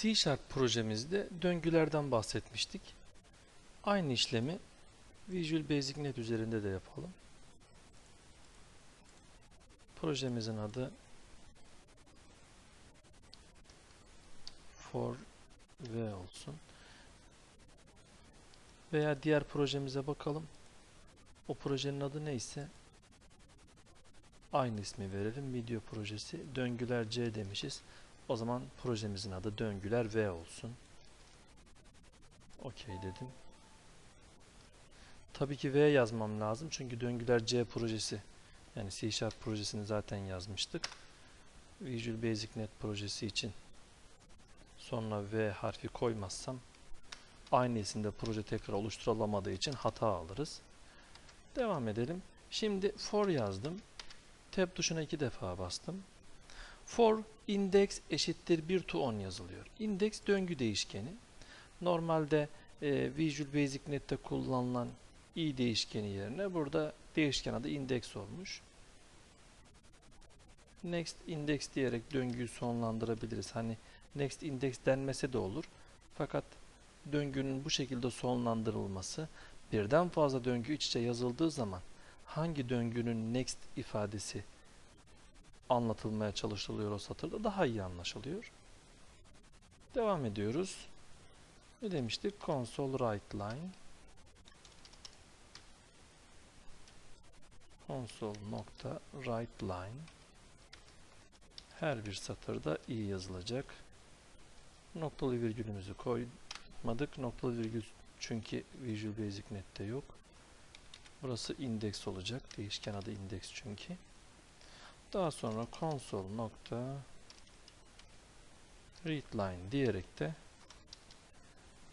C Sharp projemizde döngülerden bahsetmiştik. Aynı işlemi Visual Basic Net üzerinde de yapalım. Projemizin adı for v olsun. Veya diğer projemize bakalım. O projenin adı neyse aynı ismi verelim. Video projesi döngüler C demişiz. O zaman projemizin adı döngüler V olsun. Okey dedim. Tabii ki V yazmam lazım çünkü döngüler C projesi yani C Sharp projesini zaten yazmıştık. Visual Basic Net projesi için sonra V harfi koymazsam aynı isimde proje tekrar oluşturulamadığı için hata alırız. Devam edelim. Şimdi for yazdım. Tab tuşuna iki defa bastım. For index eşittir 1 to 10 yazılıyor. Index döngü değişkeni. Normalde e, Visual Basic Net'te kullanılan i değişkeni yerine burada değişken adı index olmuş. Next index diyerek döngüyü sonlandırabiliriz. Hani next index denmese de olur. Fakat döngünün bu şekilde sonlandırılması birden fazla döngü iç içe yazıldığı zaman hangi döngünün next ifadesi anlatılmaya çalışılıyor o satırda daha iyi anlaşılıyor. Devam ediyoruz. Ne demiştik? Console write line console nokta line her bir satırda iyi yazılacak. Noktalı virgülümüzü koymadık. Noktalı virgül çünkü Visual Basic Net'te yok. Burası index olacak. Değişken adı index çünkü. Daha sonra console nokta readline diyerek de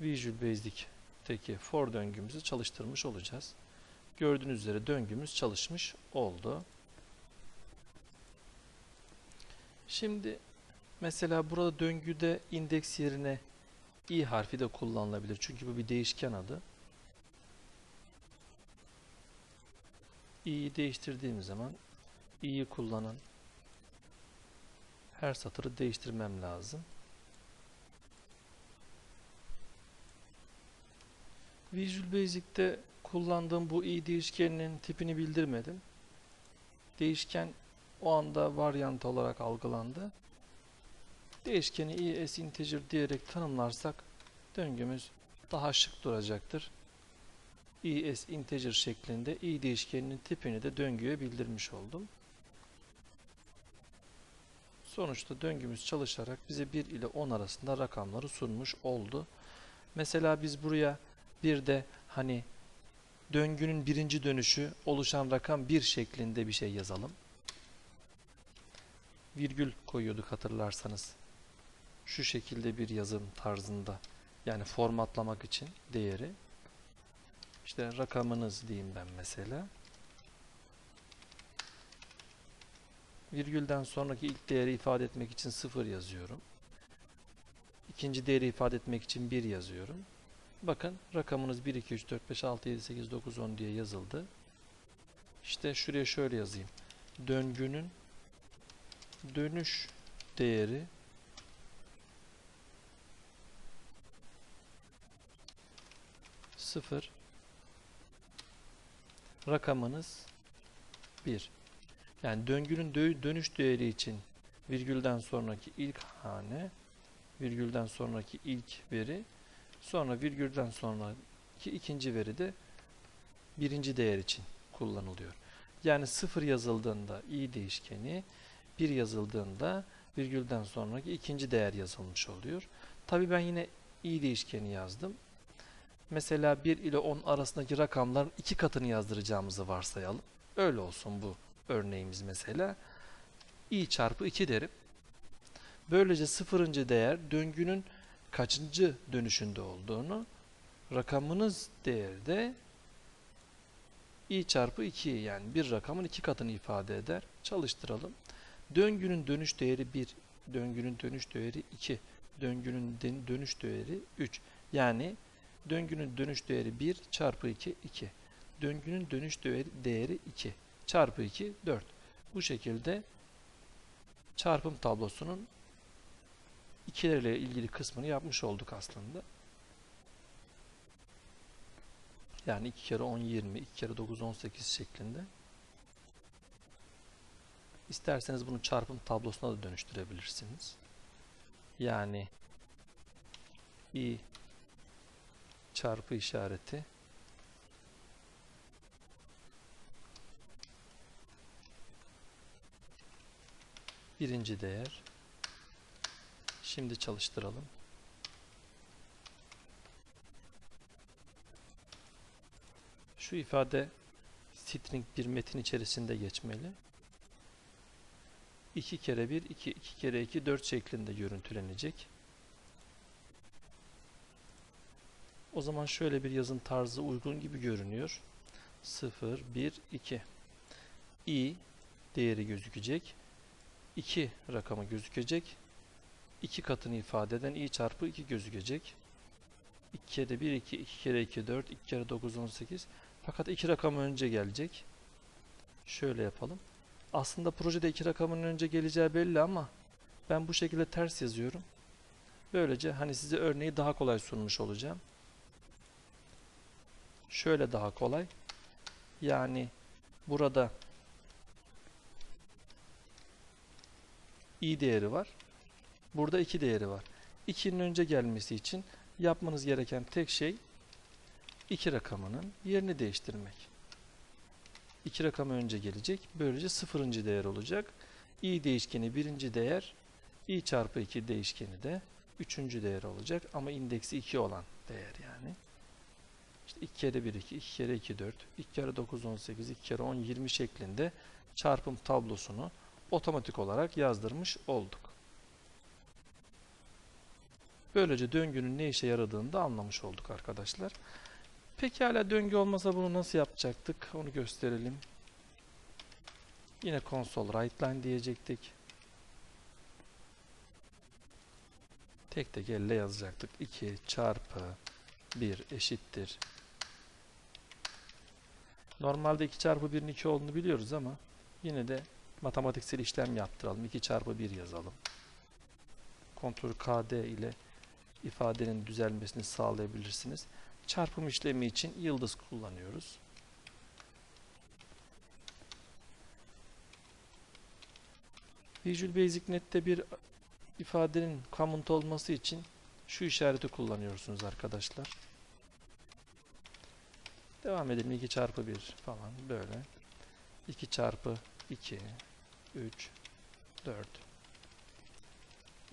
Visual Basic'teki for döngümüzü çalıştırmış olacağız. Gördüğünüz üzere döngümüz çalışmış oldu. Şimdi mesela burada döngüde indeks yerine i harfi de kullanılabilir. Çünkü bu bir değişken adı. i'yi değiştirdiğim zaman i'yi kullanan her satırı değiştirmem lazım. Visual Basic'te kullandığım bu i değişkeninin tipini bildirmedim. Değişken o anda varyant olarak algılandı. Değişkeni i as integer diyerek tanımlarsak döngümüz daha şık duracaktır. i as integer şeklinde i değişkeninin tipini de döngüye bildirmiş oldum. Sonuçta döngümüz çalışarak bize 1 ile 10 arasında rakamları sunmuş oldu. Mesela biz buraya bir de hani döngünün birinci dönüşü oluşan rakam 1 şeklinde bir şey yazalım. Virgül koyuyorduk hatırlarsanız. Şu şekilde bir yazım tarzında. Yani formatlamak için değeri. İşte rakamınız diyeyim ben mesela. Virgülden sonraki ilk değeri ifade etmek için 0 yazıyorum. İkinci değeri ifade etmek için 1 yazıyorum. Bakın rakamınız 1, 2, 3, 4, 5, 6, 7, 8, 9, 10 diye yazıldı. İşte şuraya şöyle yazayım. Döngünün dönüş değeri sıfır rakamınız 1 yani döngünün dö dönüş değeri için virgülden sonraki ilk hane virgülden sonraki ilk veri sonra virgülden sonraki ikinci veri de birinci değer için kullanılıyor. Yani sıfır yazıldığında i değişkeni 1 yazıldığında virgülden sonraki ikinci değer yazılmış oluyor. Tabi ben yine i değişkeni yazdım. Mesela 1 ile 10 arasındaki rakamların iki katını yazdıracağımızı varsayalım. Öyle olsun bu örneğimiz mesela. i çarpı 2 derim. Böylece sıfırıncı değer döngünün kaçıncı dönüşünde olduğunu, rakamınız değerde i çarpı 2 yani bir rakamın iki katını ifade eder. Çalıştıralım. Döngünün dönüş değeri 1, döngünün dönüş değeri 2, döngünün dönüş değeri 3. Yani döngünün dönüş değeri 1 çarpı 2, 2. Döngünün dönüş değeri, değeri 2 çarpı 2, 4. Bu şekilde çarpım tablosunun ikilerle ilgili kısmını yapmış olduk aslında. Yani 2 kere 10 20, 2 kere 9 18 şeklinde. İsterseniz bunu çarpım tablosuna da dönüştürebilirsiniz. Yani i çarpı işareti birinci değer. Şimdi çalıştıralım. Şu ifade string bir metin içerisinde geçmeli. 2 kere 1, 2, 2 kere 2, 4 şeklinde görüntülenecek. O zaman şöyle bir yazım tarzı uygun gibi görünüyor. 0, 1, 2. i değeri gözükecek. 2 rakamı gözükecek. 2 katını ifade eden i çarpı 2 gözükecek. 2 kere 1, 2, 2 kere 2, 4, 2 kere 9, 18. Fakat 2 rakamı önce gelecek. Şöyle yapalım. Aslında projede 2 rakamın önce geleceği belli ama ben bu şekilde ters yazıyorum. Böylece hani size örneği daha kolay sunmuş olacağım. Şöyle daha kolay. Yani burada i değeri var. Burada 2 değeri var. 2'nin önce gelmesi için yapmanız gereken tek şey iki rakamının yerini değiştirmek. 2 rakamı önce gelecek. Böylece sıfırıncı değer olacak. i değişkeni birinci değer, i çarpı 2 değişkeni de üçüncü değer olacak. Ama indeksi 2 olan değer yani. İşte 2 kere 1 2, 2 kere 2 4, 2 kere 9 18, 2 kere 10 20 şeklinde çarpım tablosunu otomatik olarak yazdırmış olduk. Böylece döngünün ne işe yaradığını da anlamış olduk arkadaşlar. Peki hala döngü olmasa bunu nasıl yapacaktık? Onu gösterelim. Yine console write line diyecektik. Tek tek elle yazacaktık. 2 çarpı 1 eşittir. Normalde 2 çarpı 1'in 2 olduğunu biliyoruz ama yine de matematiksel işlem yaptıralım. 2 çarpı 1 yazalım. Ctrl KD ile ifadenin düzelmesini sağlayabilirsiniz. Çarpım işlemi için yıldız kullanıyoruz. Visual Basic Net'te bir ifadenin comment olması için şu işareti kullanıyorsunuz arkadaşlar. Devam edelim. 2 çarpı 1 falan böyle. 2 çarpı 2 3 4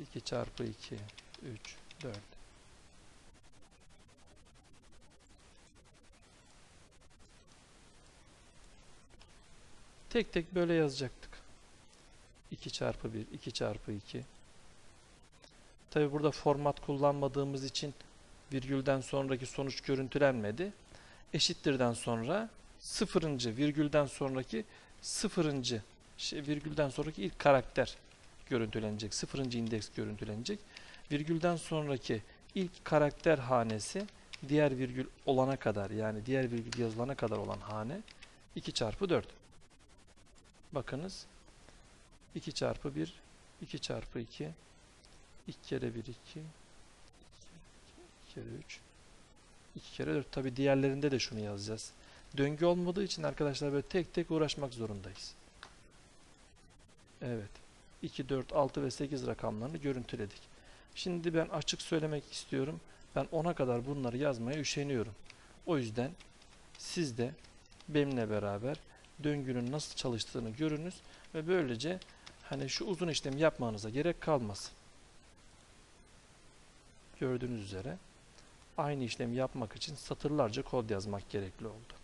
2 çarpı 2 3 4 Tek tek böyle yazacaktık. 2 çarpı 1, 2 çarpı 2. Tabi burada format kullanmadığımız için virgülden sonraki sonuç görüntülenmedi. Eşittirden sonra sıfırıncı virgülden sonraki sıfırıncı şey, virgülden sonraki ilk karakter görüntülenecek. Sıfırıncı indeks görüntülenecek. Virgülden sonraki ilk karakter hanesi diğer virgül olana kadar yani diğer virgül yazılana kadar olan hane 2 çarpı 4. Bakınız 2 çarpı 1 2 çarpı 2 2 kere 1 2 2 kere 3 2 kere 4 tabi diğerlerinde de şunu yazacağız. Döngü olmadığı için arkadaşlar böyle tek tek uğraşmak zorundayız. Evet. 2, 4, 6 ve 8 rakamlarını görüntüledik. Şimdi ben açık söylemek istiyorum. Ben 10'a kadar bunları yazmaya üşeniyorum. O yüzden siz de benimle beraber döngünün nasıl çalıştığını görünüz ve böylece hani şu uzun işlemi yapmanıza gerek kalmasın. Gördüğünüz üzere aynı işlemi yapmak için satırlarca kod yazmak gerekli oldu.